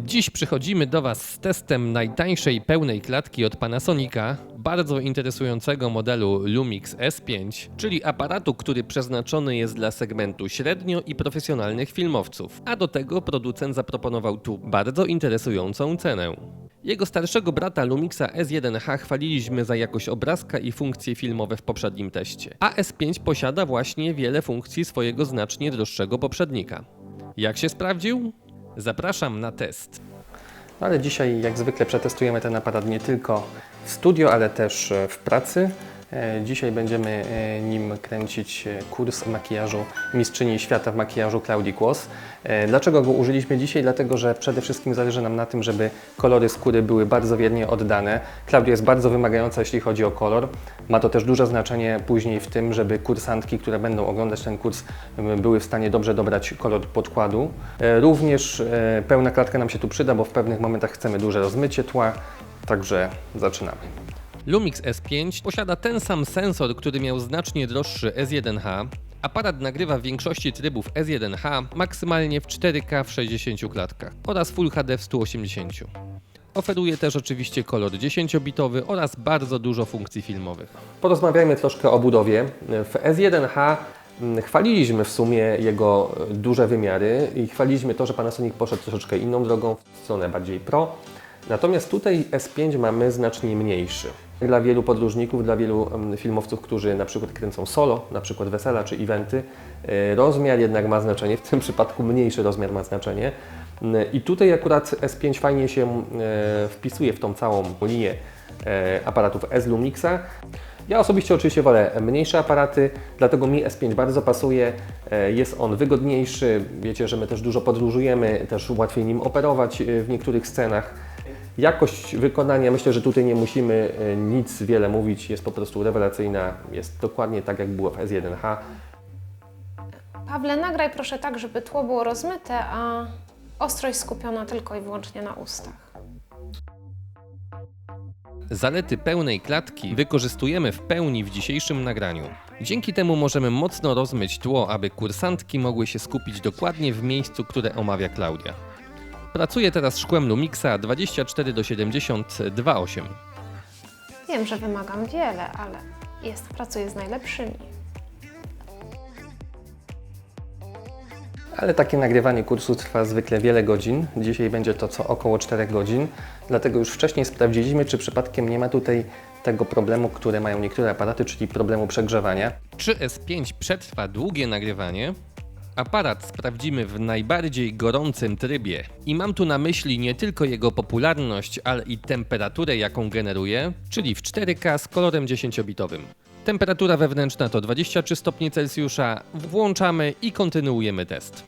Dziś przychodzimy do Was z testem najtańszej pełnej klatki od Panasonica, bardzo interesującego modelu Lumix S5, czyli aparatu, który przeznaczony jest dla segmentu średnio i profesjonalnych filmowców, a do tego producent zaproponował tu bardzo interesującą cenę. Jego starszego brata Lumixa S1H chwaliliśmy za jakość obrazka i funkcje filmowe w poprzednim teście, a S5 posiada właśnie wiele funkcji swojego znacznie droższego poprzednika. Jak się sprawdził? Zapraszam na test. Ale dzisiaj, jak zwykle, przetestujemy ten aparat nie tylko w studio, ale też e, w pracy. E, Dzisiaj będziemy e, nim kręcić e, kurs makijażu mistrzyni świata w makijażu Claudii Kłos. Dlaczego go użyliśmy dzisiaj? Dlatego, że przede wszystkim zależy nam na tym, żeby kolory skóry były bardzo wiernie oddane. Klaudia jest bardzo wymagająca, jeśli chodzi o kolor. Ma to też duże znaczenie później w tym, żeby kursantki, które będą oglądać ten kurs, były w stanie dobrze dobrać kolor podkładu. Również pełna klatka nam się tu przyda, bo w pewnych momentach chcemy duże rozmycie tła. Także zaczynamy. Lumix S5 posiada ten sam sensor, który miał znacznie droższy S1H. Aparat nagrywa w większości trybów S1H maksymalnie w 4K w 60 klatkach oraz Full HD w 180. Oferuje też oczywiście kolor 10-bitowy oraz bardzo dużo funkcji filmowych. Porozmawiajmy troszkę o budowie. W S1H mm, chwaliliśmy w sumie jego e, duże wymiary i chwaliliśmy to, że Panasonic poszedł troszeczkę inną drogą, w stronę bardziej pro. Natomiast tutaj S5 mamy znacznie mniejszy. Dla wielu podróżników, dla wielu filmowców, którzy na przykład kręcą solo, na przykład wesela czy eventy, e, rozmiar jednak ma znaczenie, w tym przypadku mniejszy rozmiar ma znaczenie. Mm, I tutaj akurat S5 fajnie się e, wpisuje w tą całą linię e, aparatów S Lumixa. Ja osobiście oczywiście wolę mniejsze aparaty, dlatego mi S5 bardzo pasuje. E, Jest on wygodniejszy, wiecie, że my też dużo podróżujemy, też łatwiej nim operować e, w niektórych scenach. Jakość wykonania, myślę, że tutaj nie musimy e, nic wiele mówić, jest po prostu rewelacyjna, jest dokładnie tak jak było w S1H. Pawle, nagraj proszę tak, żeby tło było rozmyte, a ostrość skupiona tylko i wyłącznie na ustach. Zalety pełnej klatki wykorzystujemy w pełni w dzisiejszym nagraniu. Dzięki temu możemy mocno rozmyć tło, aby kursantki mogły się skupić dokładnie w miejscu, które omawia Klaudia. Pracuję teraz szkłem Lumixa 24 do 70 2.8. Wiem, że wymagam wiele, ale jest, pracuję z najlepszymi. Ale takie nagrywanie kursu trwa zwykle wiele godzin. Dzisiaj będzie to co około 4 godzin. Dlatego już wcześniej sprawdziliśmy, czy przypadkiem nie ma tutaj tego problemu, które mają niektóre aparaty, czyli problemu przegrzewania. Czy S5 przetrwa długie nagrywanie? Aparat sprawdzimy w najbardziej gorącym trybie i mam tu na myśli nie tylko jego popularność, ale i temperaturę, jaką generuje, czyli w 4K z kolorem 10-bitowym. Temperatura wewnętrzna to 23 stopnie Celsjusza. Włączamy i kontynuujemy test.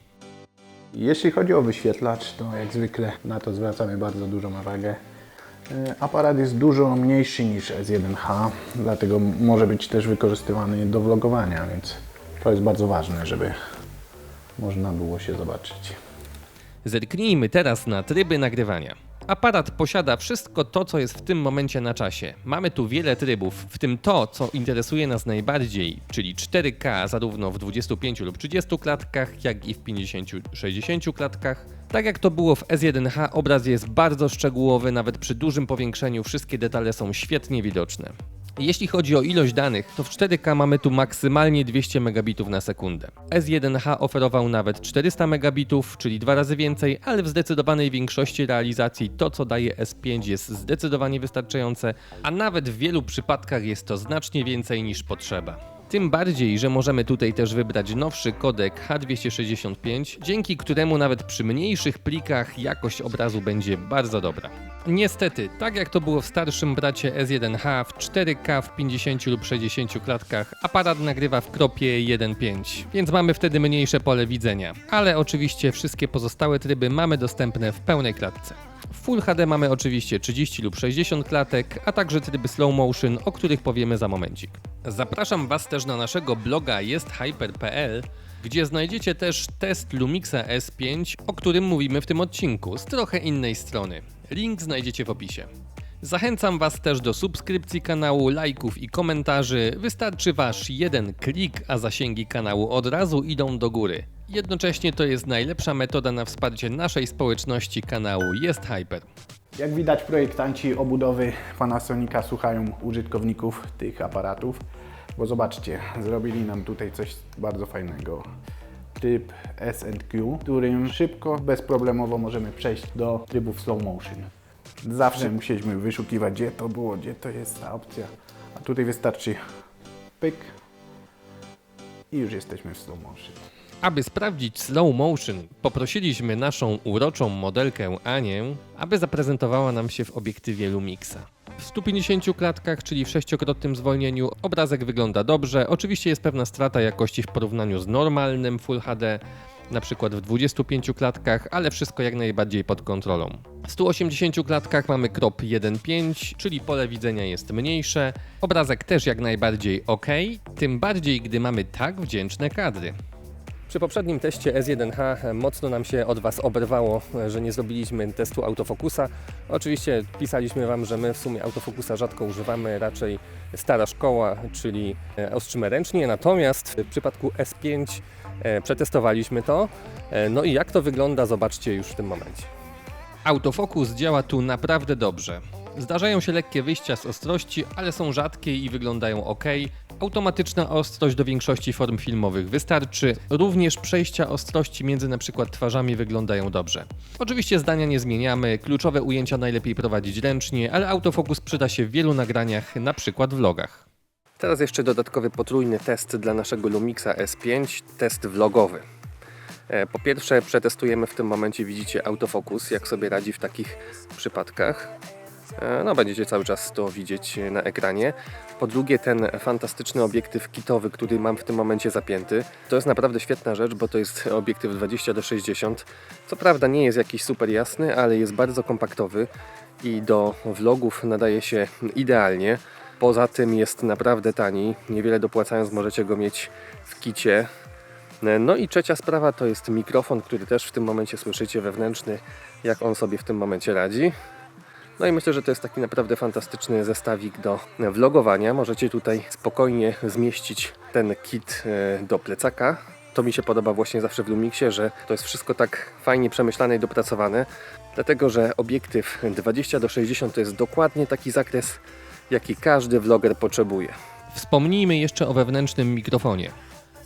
Jeśli chodzi o wyświetlacz, to jak zwykle na to zwracamy bardzo dużą uwagę. E, Aparat jest dużo mniejszy niż S1H, dlatego może być też wykorzystywany do vlogowania, więc to jest bardzo ważne, żeby można było się zobaczyć. Zerknijmy teraz na tryby nagrywania. Aparat posiada wszystko to, co jest w tym momencie na czasie. Mamy tu wiele trybów, w tym to, co interesuje nas najbardziej, czyli 4K zarówno w 25 lub 30 klatkach, jak i w 50-60 klatkach. Tak jak to było w S1H, obraz jest bardzo szczegółowy, nawet przy dużym powiększeniu wszystkie detale są świetnie widoczne. Jeśli chodzi o ilość danych, to w 4K mamy tu maksymalnie 200 megabitów na sekundę. S1H oferował nawet 400 megabitów, czyli dwa razy więcej, ale w zdecydowanej większości realizacji to, co daje S5 jest zdecydowanie wystarczające, a nawet w wielu przypadkach jest to znacznie więcej niż potrzeba. Tym bardziej, że możemy tutaj też wybrać nowszy kodek H265, dzięki któremu nawet przy mniejszych plikach jakość obrazu będzie bardzo dobra. Niestety, tak jak to było w starszym bracie S1H w 4K w 50 lub 60 klatkach, aparat nagrywa w kropie 1.5, więc mamy wtedy mniejsze pole widzenia. Ale oczywiście wszystkie pozostałe tryby mamy dostępne w pełnej klatce. W Full HD mamy oczywiście 30 lub 60 klatek, a także tryby slow motion, o których powiemy za momencik. Zapraszam Was też na naszego bloga jesthyper.pl, gdzie znajdziecie też test Lumixa S5, o którym mówimy w tym odcinku, z trochę innej strony. Link znajdziecie w opisie. Zachęcam Was też do subskrypcji kanału, lajków i komentarzy. Wystarczy Wasz jeden klik, a zasięgi kanału od razu idą do góry. Jednocześnie to jest najlepsza metoda na wsparcie naszej społeczności kanału Jest Hyper. Jak widać, projektanci obudowy Panasonica słuchają użytkowników tych aparatów, bo zobaczcie, zrobili nam tutaj coś bardzo fajnego. Tryb S&Q, którym szybko, bezproblemowo możemy przejść do trybu w slow motion. Zawsze musieliśmy wyszukiwać, gdzie to było, gdzie to jest ta opcja. A tutaj wystarczy pyk i już jesteśmy w slow motion. Aby sprawdzić slow motion, poprosiliśmy naszą uroczą modelkę Anię, aby zaprezentowała nam się w obiektywie Lumixa. W 150 klatkach, czyli w sześciokrotnym zwolnieniu, obrazek wygląda dobrze. Oczywiście jest pewna strata jakości w porównaniu z normalnym Full HD, na przykład w 25 klatkach, ale wszystko jak najbardziej pod kontrolą. W 180 klatkach mamy crop 1.5, czyli pole widzenia jest mniejsze. Obrazek też jak najbardziej ok, tym bardziej gdy mamy tak wdzięczne kadry. Przy poprzednim teście S1H mocno nam się od Was oberwało, że nie zrobiliśmy testu autofokusa. Oczywiście pisaliśmy Wam, że my w sumie autofokusa rzadko używamy, raczej stara szkoła, czyli e, ostrzymy ręcznie. Natomiast w przypadku S5 e, przetestowaliśmy to. E, No i jak to wygląda, zobaczcie już w tym momencie. Autofokus działa tu naprawdę dobrze. Zdarzają się lekkie wyjścia z ostrości, ale są rzadkie i wyglądają ok. Automatyczna ostrość do większości form filmowych wystarczy. Również przejścia ostrości między np. twarzami wyglądają dobrze. Oczywiście zdania nie zmieniamy, kluczowe ujęcia najlepiej prowadzić ręcznie, ale autofokus przyda się w wielu nagraniach, np. vlogach. Teraz jeszcze dodatkowy potrójny test dla naszego Lumixa S5, test vlogowy. E, Po pierwsze przetestujemy w tym momencie, widzicie autofokus, jak sobie radzi w takich przypadkach. E, No, będziecie cały czas to widzieć e, na ekranie. Po drugie, ten fantastyczny obiektyw kitowy, który mam w tym momencie zapięty. To jest naprawdę świetna rzecz, bo to jest obiektyw 20 do 60. Co prawda nie jest jakiś super jasny, ale jest bardzo kompaktowy i do vlogów nadaje się idealnie. Poza tym jest naprawdę tani. Niewiele dopłacając możecie go mieć w kicie. No i trzecia sprawa to jest mikrofon, który też w tym momencie słyszycie wewnętrzny, jak on sobie w tym momencie radzi. No i myślę, że to jest taki naprawdę fantastyczny zestawik do vlogowania. Możecie tutaj spokojnie zmieścić ten kit e, do plecaka. To mi się podoba właśnie zawsze w Lumixie, że to jest wszystko tak fajnie przemyślane i dopracowane, dlatego że obiektyw 20 do 60 to jest dokładnie taki zakres, jaki każdy vloger potrzebuje. Wspomnijmy jeszcze o wewnętrznym mikrofonie.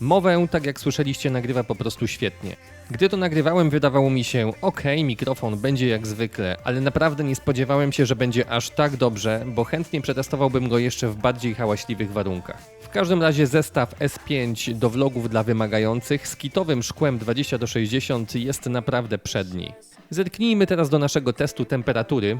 Mowę, tak jak słyszeliście, nagrywa po prostu świetnie. Gdy to nagrywałem, wydawało mi się, ok, mikrofon będzie jak zwykle, ale naprawdę nie spodziewałem się, że będzie aż tak dobrze, bo chętnie przetestowałbym go jeszcze w bardziej hałaśliwych warunkach. W każdym razie zestaw S5 do vlogów dla wymagających z kitowym szkłem 20 do 60 jest naprawdę przedni. Zerknijmy teraz do naszego testu temperatury.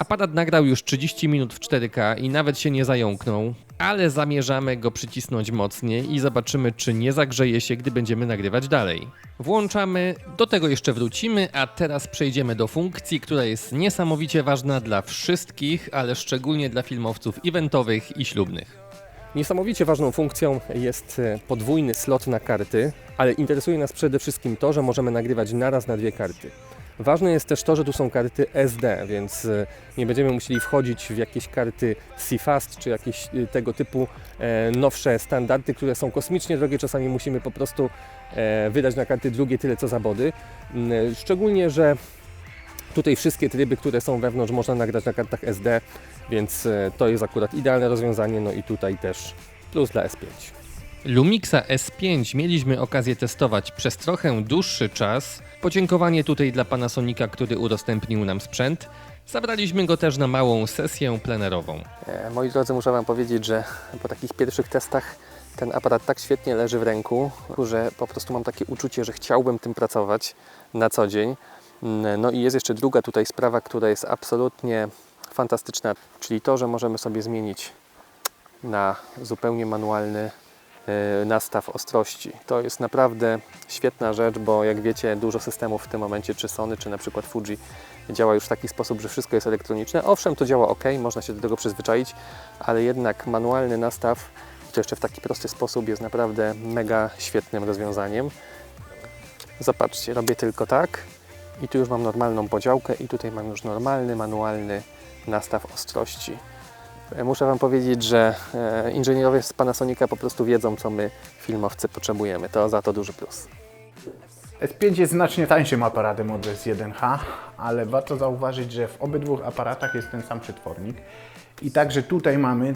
Aparat nagrał już 30 minut w 4K i nawet się nie zająknął, ale zamierzamy go przycisnąć mocniej i zobaczymy, czy nie zagrzeje się, gdy będziemy nagrywać dalej. Włączamy, do tego jeszcze wrócimy, a teraz przejdziemy do funkcji, która jest niesamowicie ważna dla wszystkich, ale szczególnie dla filmowców eventowych i ślubnych. Niesamowicie ważną funkcją jest e, podwójny slot na karty, ale interesuje nas przede wszystkim to, że możemy nagrywać naraz na dwie karty. Ważne jest też to, że tu są karty SD, więc e, nie będziemy musieli wchodzić w jakieś karty CFast czy jakieś e, tego typu e, nowsze standardy, które są kosmicznie drogie. Czasami musimy po prostu e, wydać na karty drugie tyle co za body. Mm, Szczególnie, że tutaj wszystkie tryby, które są wewnątrz można nagrać na kartach SD, więc e, to jest akurat idealne rozwiązanie. No i tutaj też plus dla S5. Lumixa S5 mieliśmy okazję testować przez trochę dłuższy czas. Podziękowanie tutaj dla Panasonica, który udostępnił nam sprzęt. Zabraliśmy go też na małą sesję plenerową. E, Moi drodzy, muszę Wam powiedzieć, że po takich pierwszych testach ten aparat tak świetnie leży w ręku, że po prostu mam takie uczucie, że chciałbym tym pracować na co dzień. Mm, No i jest jeszcze druga tutaj sprawa, która jest absolutnie fantastyczna, czyli to, że możemy sobie zmienić na zupełnie manualny nastaw ostrości. To jest naprawdę świetna rzecz, bo jak wiecie, dużo systemów w tym momencie, czy Sony, czy na przykład Fuji, działa już w taki sposób, że wszystko jest elektroniczne. Owszem, to działa ok, można się do tego przyzwyczaić, ale jednak manualny nastaw, to jeszcze w taki prosty sposób, jest naprawdę mega świetnym rozwiązaniem. Zobaczcie, robię tylko tak i tu już mam normalną podziałkę i tutaj mam już normalny, manualny nastaw ostrości. E, Muszę Wam powiedzieć, że e, inżynierowie z Panasonica po prostu wiedzą, co my filmowcy potrzebujemy. To za to duży plus. S5 jest znacznie tańszym aparatem od S1H, ale warto zauważyć, że w obydwu aparatach jest ten sam przetwornik. I także tutaj mamy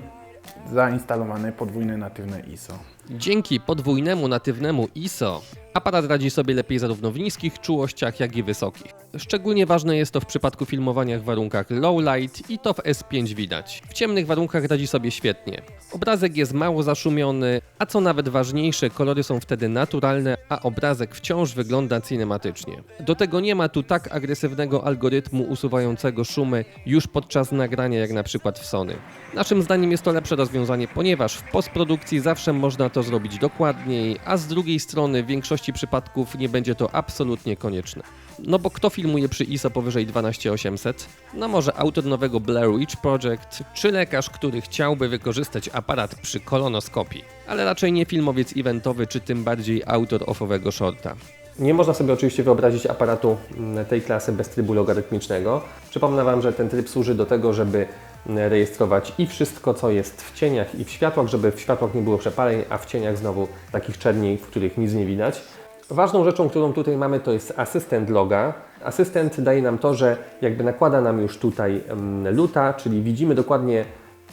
zainstalowane podwójne natywne ISO. Dzięki podwójnemu natywnemu ISO aparat radzi sobie lepiej zarówno w niskich czułościach, jak i wysokich. Szczególnie ważne jest to w przypadku filmowania w warunkach low light i to w S5 widać. W ciemnych warunkach radzi sobie świetnie. Obrazek jest mało zaszumiony, a co nawet ważniejsze, kolory są wtedy naturalne, a obrazek wciąż wygląda cinematycznie. Do tego nie ma tu tak agresywnego algorytmu usuwającego szumy już podczas nagrania, jak na przykład w Sony. Naszym zdaniem jest to lepsze rozwiązanie, ponieważ w postprodukcji zawsze można to zrobić dokładniej, a z drugiej strony w większości przypadków nie będzie to absolutnie konieczne. No bo kto filmuje przy ISO powyżej 12800? No może autor nowego Blair Witch Project, czy lekarz, który chciałby wykorzystać aparat przy kolonoskopii, ale raczej nie filmowiec eventowy, czy tym bardziej autor offowego shorta. Nie można sobie oczywiście wyobrazić aparatu mm, tej klasy bez trybu logarytmicznego. Przypomnę Wam, że ten tryb służy do tego, żeby rejestrować i wszystko, co jest w cieniach i w światłach, żeby w światłach nie było przepaleń, a w cieniach znowu takich czerni, w których nic nie widać. Ważną rzeczą, którą tutaj mamy, to jest asystent loga. Asystent daje nam to, że jakby nakłada nam już tutaj mm, luta, czyli widzimy dokładnie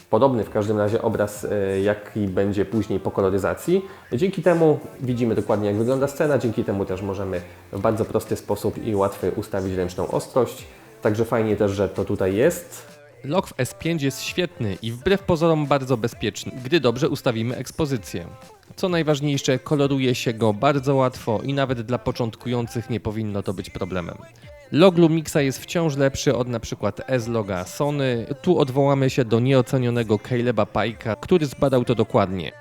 podobny w każdym razie obraz, e, jaki będzie później po koloryzacji. Dzięki temu widzimy dokładnie, jak wygląda scena, dzięki temu też możemy w bardzo prosty sposób i łatwy ustawić ręczną ostrość. Także fajnie też, że to tutaj jest. Log w S5 jest świetny i wbrew pozorom bardzo bezpieczny, gdy dobrze ustawimy ekspozycję. Co najważniejsze, koloruje się go bardzo łatwo i nawet dla początkujących nie powinno to być problemem. Log Lumixa jest wciąż lepszy od np. S-Loga Sony. Tu odwołamy się do nieocenionego Caleba Pajka, który zbadał to dokładnie.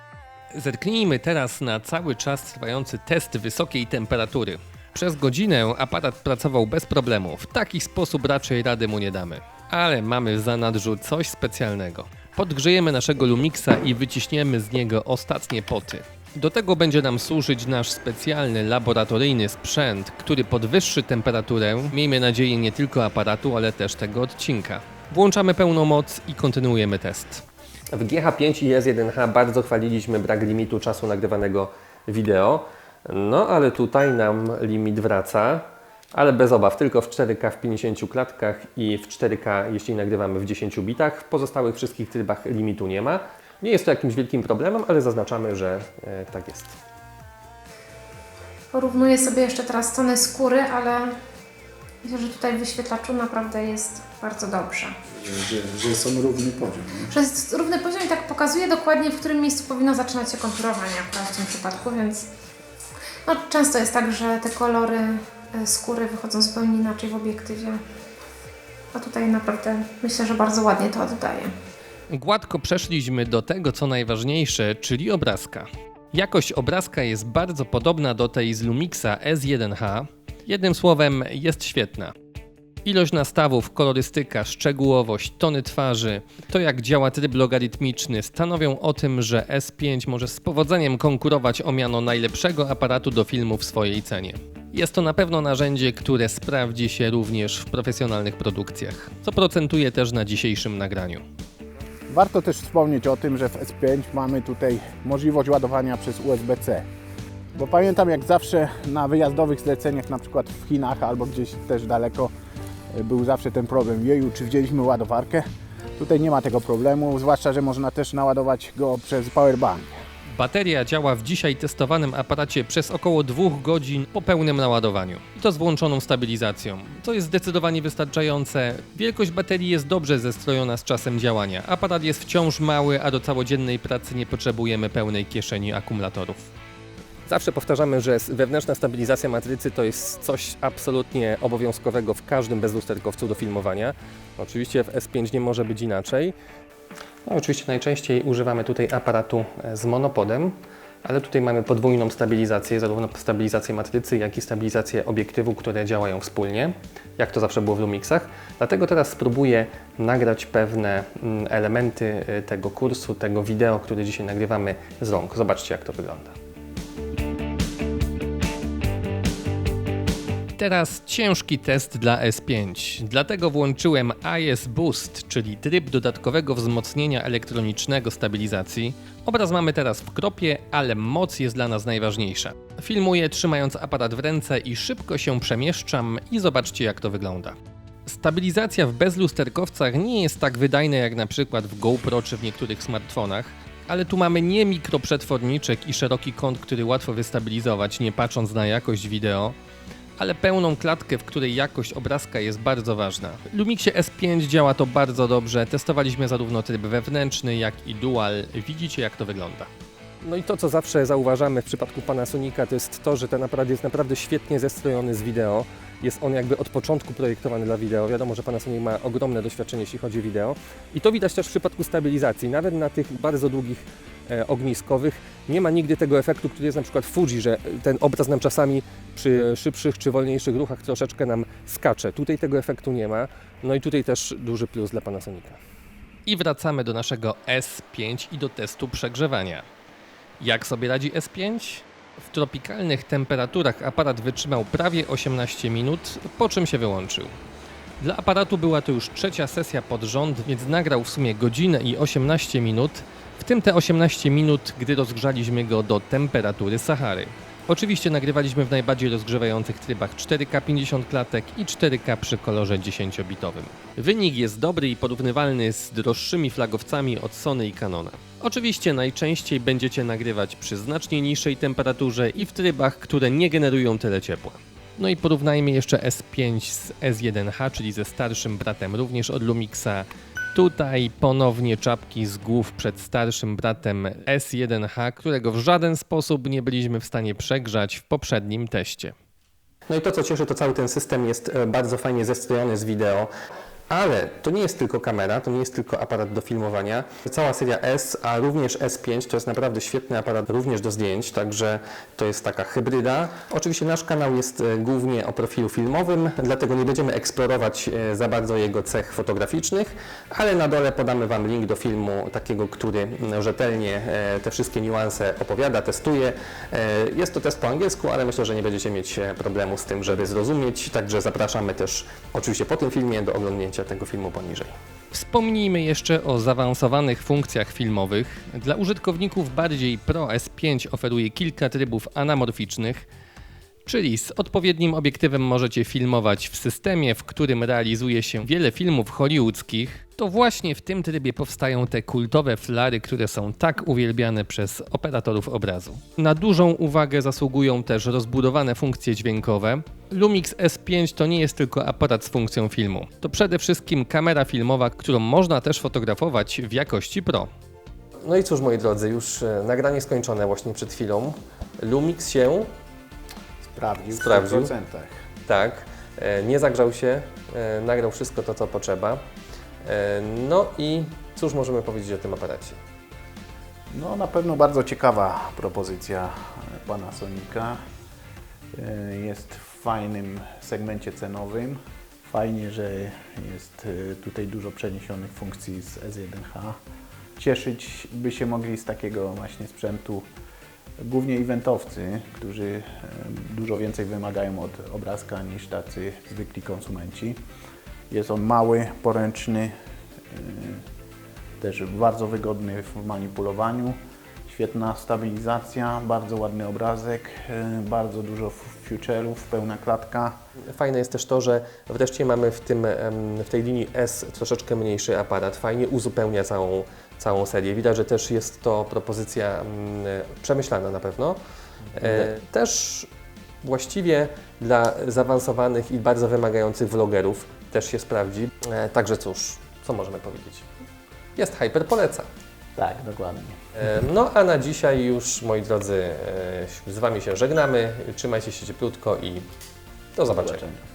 Zerknijmy teraz na cały czas trwający test wysokiej temperatury. Przez godzinę aparat pracował bez problemu. W taki sposób raczej rady mu nie damy. Ale mamy w zanadrzu coś specjalnego. Podgrzejemy naszego Lumixa i wyciśniemy z niego ostatnie poty. Do tego będzie nam służyć nasz specjalny laboratoryjny sprzęt, który podwyższy temperaturę, miejmy nadzieję nie tylko aparatu, ale też tego odcinka. Włączamy pełną moc i kontynuujemy test. W GH5 i S1H bardzo chwaliliśmy brak limitu czasu nagrywanego wideo. No ale tutaj nam limit wraca, ale bez obaw, tylko w 4K w 50 klatkach i w 4K jeśli nagrywamy w 10 bitach. W pozostałych wszystkich trybach limitu nie ma. Nie jest to jakimś wielkim problemem, ale zaznaczamy, że e, tak jest. Porównuję sobie jeszcze teraz strony skóry, ale myślę, że tutaj w wyświetlaczu naprawdę jest bardzo dobrze. Że, że są równy poziom. Nie? Że jest równy poziom i tak pokazuje dokładnie, w którym miejscu powinno zaczynać się konturowanie akurat w tym przypadku, więc no, często jest tak, że te kolory skóry wychodzą zupełnie inaczej w obiektywie. A tutaj naprawdę myślę, że bardzo ładnie to oddaje. Gładko przeszliśmy do tego, co najważniejsze, czyli obrazka. Jakość obrazka jest bardzo podobna do tej z Lumixa S1H. Jednym słowem, jest świetna. Ilość nastawów, kolorystyka, szczegółowość, tony twarzy, to jak działa tryb logarytmiczny stanowią o tym, że S5 może z powodzeniem konkurować o miano najlepszego aparatu do filmu w swojej cenie. Jest to na pewno narzędzie, które sprawdzi się również w profesjonalnych produkcjach, co procentuje też na dzisiejszym nagraniu. Warto też wspomnieć o tym, że w S5 mamy tutaj możliwość ładowania przez USB-C. Bo pamiętam jak zawsze na wyjazdowych zleceniach, na przykład w Chinach albo gdzieś też daleko, y, był zawsze ten problem. Jeju, czy wzięliśmy ładowarkę? Tutaj nie ma tego problemu, zwłaszcza, że można też naładować go przez powerbank. Bateria działa w dzisiaj testowanym aparacie przez około 2 godzin po pełnym naładowaniu. I to z włączoną stabilizacją. To jest zdecydowanie wystarczające. Wielkość baterii jest dobrze zestrojona z czasem działania. Aparat jest wciąż mały, a do całodziennej pracy nie potrzebujemy pełnej kieszeni akumulatorów. Zawsze powtarzamy, że wewnętrzna stabilizacja matrycy to jest coś absolutnie obowiązkowego w każdym bezlusterkowcu do filmowania. Oczywiście w S5 nie może być inaczej. No, oczywiście najczęściej używamy tutaj aparatu e, z monopodem, ale tutaj mamy podwójną stabilizację, zarówno stabilizację matrycy, jak i stabilizację obiektywu, które działają wspólnie, jak to zawsze było w Lumixach. Dlatego teraz spróbuję nagrać pewne mm, elementy e, tego kursu, tego wideo, które dzisiaj nagrywamy z rąk. Zobaczcie, jak to wygląda. Teraz ciężki test dla S5. Dlatego włączyłem IS Boost, czyli tryb dodatkowego wzmocnienia elektronicznego stabilizacji. Obraz mamy teraz w kropie, ale moc jest dla nas najważniejsza. Filmuję trzymając aparat w ręce i szybko się przemieszczam i zobaczcie jak to wygląda. Stabilizacja w bezlusterkowcach nie jest tak wydajna jak na przykład w GoPro czy w niektórych smartfonach, ale tu mamy nie mikroprzetworniczek i szeroki kąt, który łatwo wystabilizować, nie patrząc na jakość wideo, ale pełną klatkę, w której jakość obrazka jest bardzo ważna. W Lumixie S5 działa to bardzo dobrze, testowaliśmy zarówno tryb wewnętrzny, jak i dual, widzicie jak to wygląda. No i to, co zawsze zauważamy w przypadku Panasonica, to jest to, że ten aparat jest naprawdę świetnie zestrojony z wideo. Jest on jakby od początku projektowany dla wideo. Wiadomo, że Panasonic ma ogromne doświadczenie, jeśli chodzi o wideo. I to widać też w przypadku stabilizacji. Nawet na tych bardzo długich ogniskowych nie ma nigdy tego efektu, który jest na przykład w Fuji, że ten obraz nam czasami przy szybszych czy wolniejszych ruchach troszeczkę nam skacze. Tutaj tego efektu nie ma. No i tutaj też duży plus dla Panasonica. I wracamy do naszego S5 i do testu przegrzewania. Jak sobie radzi S5? W tropikalnych temperaturach aparat wytrzymał prawie 18 minut, po czym się wyłączył. Dla aparatu była to już trzecia sesja pod rząd, więc nagrał w sumie godzinę i 18 minut, w tym te 18 minut, gdy rozgrzaliśmy go do temperatury Sahary. Oczywiście nagrywaliśmy w najbardziej rozgrzewających trybach 4K 50 klatek i 4K przy kolorze 10-bitowym. Wynik jest dobry i porównywalny z droższymi flagowcami od Sony i Canona. Oczywiście najczęściej będziecie nagrywać przy znacznie niższej temperaturze i w trybach, które nie generują tyle ciepła. No i porównajmy jeszcze S5 z S1H, czyli ze starszym bratem również od Lumixa. Tutaj ponownie czapki z głów przed starszym bratem S1H, którego w żaden sposób nie byliśmy w stanie przegrzać w poprzednim teście. No i to, co cieszy, to cały ten system jest e, bardzo fajnie zestrojony z wideo. Ale to nie jest tylko kamera, to nie jest tylko aparat do filmowania. Cała seria S, a również S5 to jest naprawdę świetny aparat również do zdjęć, także to jest taka hybryda. Oczywiście nasz kanał jest e, głównie o profilu filmowym, dlatego nie będziemy eksplorować e, za bardzo jego cech fotograficznych, ale na dole podamy Wam link do filmu takiego, który rzetelnie e, te wszystkie niuanse opowiada, testuje. Jest to test po angielsku, ale myślę, że nie będziecie mieć problemu z tym, żeby zrozumieć, także zapraszamy też oczywiście po tym filmie do oglądnięcia tego filmu poniżej. Wspomnijmy jeszcze o zaawansowanych funkcjach filmowych. Dla użytkowników bardziej Pro S5 oferuje kilka trybów anamorficznych, czyli z odpowiednim obiektywem możecie filmować w systemie, w którym realizuje się wiele filmów hollywoodzkich. To właśnie w tym trybie powstają te kultowe flary, które są tak uwielbiane przez operatorów obrazu. Na dużą uwagę zasługują też rozbudowane funkcje dźwiękowe. Lumix S5 to nie jest tylko aparat z funkcją filmu. To przede wszystkim kamera filmowa, którą można też fotografować w jakości Pro. No i cóż, moi drodzy, już e, nagranie skończone właśnie przed chwilą. Lumix się, Sprawdził, Sprawdził. w 100%. tak, e, nie zagrzał się, e, nagrał wszystko to, co potrzeba. E, No i cóż możemy powiedzieć o tym aparacie? No na pewno bardzo ciekawa propozycja Panasonica. E, Jest w fajnym segmencie cenowym. Fajnie, że jest tutaj dużo przeniesionych funkcji z S1H. Cieszyć by się mogli z takiego właśnie sprzętu głównie eventowcy, którzy e, dużo więcej wymagają od obrazka niż tacy zwykli konsumenci. Jest on mały, poręczny, e, też bardzo wygodny w manipulowaniu. Świetna stabilizacja, bardzo ładny obrazek, e, bardzo dużo feature'ów, pełna klatka. Fajne jest też to, że wreszcie mamy w, tym, w tej linii S troszeczkę mniejszy aparat. Fajnie uzupełnia całą, całą serię. Widać, że też jest to propozycja mm, przemyślana na pewno. E, też właściwie dla zaawansowanych i bardzo wymagających vlogerów też się sprawdzi. E, także cóż, co możemy powiedzieć? Jest hyper, poleca. Tak, dokładnie. E, No a na dzisiaj już, moi drodzy, z Wami się żegnamy. Trzymajcie się cieplutko i do zobaczenia.